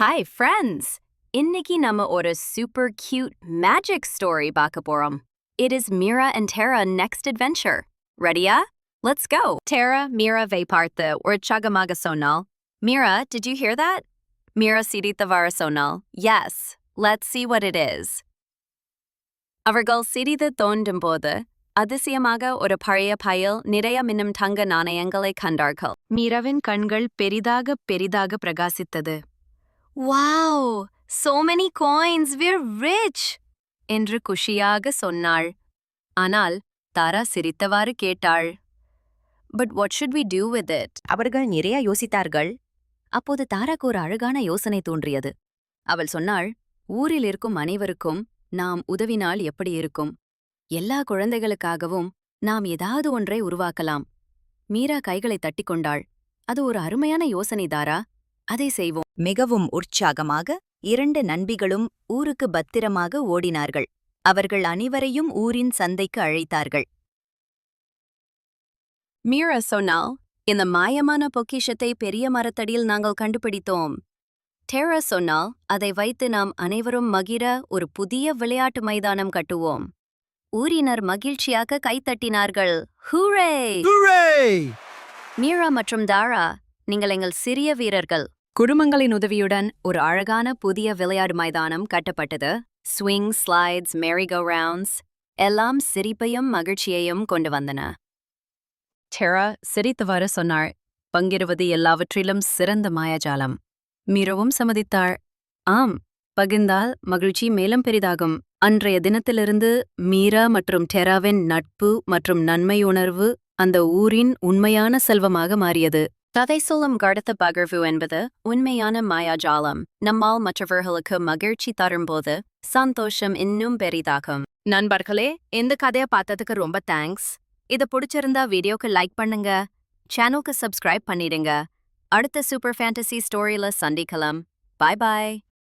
Hi friends இன்னைக்கு நம்ம ஒரு சூப்பர் கியூட் மேஜிக் ஸ்டோரி பார்க்க போறோம் it is Meera and Tera next adventure ரெடியா லெட்ஸ் கோ டெரா மீராவை பார்த்து உற்சாகமாக சொன்னாள் Meera did you hear that Meera சிரித்தவாறு சொன்னாள் yes let's see what it is அவர்கள் சிறிது தோண்டும் போது அதிசயமாக ஒரு பழைய பையில் நிறைய மின்னும் தங்க நாணயங்களை கண்டார்கள் மீராவின் கண்கள் பெரிதாக பெரிதாக பிரகாசித்தது wow so many coins we're rich என்று குஷியாக சொன்னாள். ஆனால் தாரா சிரித்தவாறு கேட்டாள். But what should we do with it அவர்கள் நிறைய யோசித்தார்கள். அப்போது தாராக்கு ஒரு அழகான யோசனை தோன்றியது. அவள் சொன்னாள் ஊரில் இருக்கும் அனைவருக்கும் நாம் உதவினால் எப்படி இருக்கும்? எல்லா குழந்தைகளுக்காகவும் நாம் ஏதாவது ஒன்றை உருவாக்கலாம். மீரா கைகளை தட்டிக்கொண்டாள் அது ஒரு அருமையான யோசனை தாரா. அதை செய்வோம். மிகவும் உற்சாகமாக இரண்டு நண்பிகளும் ஊருக்கு பத்திரமாக ஓடினார்கள். அவர்கள் அனைவரையும் ஊரின் சந்தைக்கு அழைத்தார்கள். மீரா சொன்னால் இந்த மாயமான பொக்கிஷத்தை பெரிய மரத்தடியில் நாங்கள் கண்டுபிடித்தோம். டெரா சொன்னால் அதை வைத்து நாம் அனைவரும் மகிழ ஒரு புதிய விளையாட்டு மைதானம் கட்டுவோம். ஊரினர் மகிழ்ச்சியாக கைத்தட்டினார்கள் ஹூரே! Hooray! மீரா மற்றும் தாரா நீங்கள் எங்கள் சிறிய வீரர்கள். குடும்பங்களின் உதவியுடன் ஒரு அழகான புதிய விளையாடு மைதானம் கட்டப்பட்டது. ஸ்விங் ஸ்லைட்ஸ் மேரிகோ ரவுண்ட்ஸ் எல்லாம் சிரிப்பையும் மகிழ்ச்சியையும் கொண்டு வந்தன. டெரா சிரித்தவாறு சொன்னாள். பங்கிடுவது எல்லாவற்றிலும் சிறந்த மாயாஜாலம். மீரவும் சம்மதித்தாள். ஆம் பகிர்ந்தால் மகிழ்ச்சி மேலும் பெரிதாகும். அன்றைய தினத்திலிருந்து மீரா மற்றும் டெராவின் நட்பு மற்றும் நன்மையுணர்வு அந்த ஊரின் உண்மையான செல்வமாக மாறியது. கதை சொல்லும் அடுத்த பகிர்வு என்பது உண்மையான மாயாஜாலம் நம்மால் மற்றவர்களுக்கு மகிழ்ச்சி தரும்போது சந்தோஷம் இன்னும் பெரிதாகும் நண்பர்களே இந்த கதையை பார்த்ததுக்கு ரொம்ப தேங்க்ஸ் இதை பிடிச்சிருந்தா வீடியோக்கு லைக் பண்ணுங்க. சேனலுக்கு சப்ஸ்கிரைப் பண்ணிடுங்க. அடுத்த சூப்பர் ஃபேண்டசி ஸ்டோரியில சந்திக்கலாம். பாய் பாய்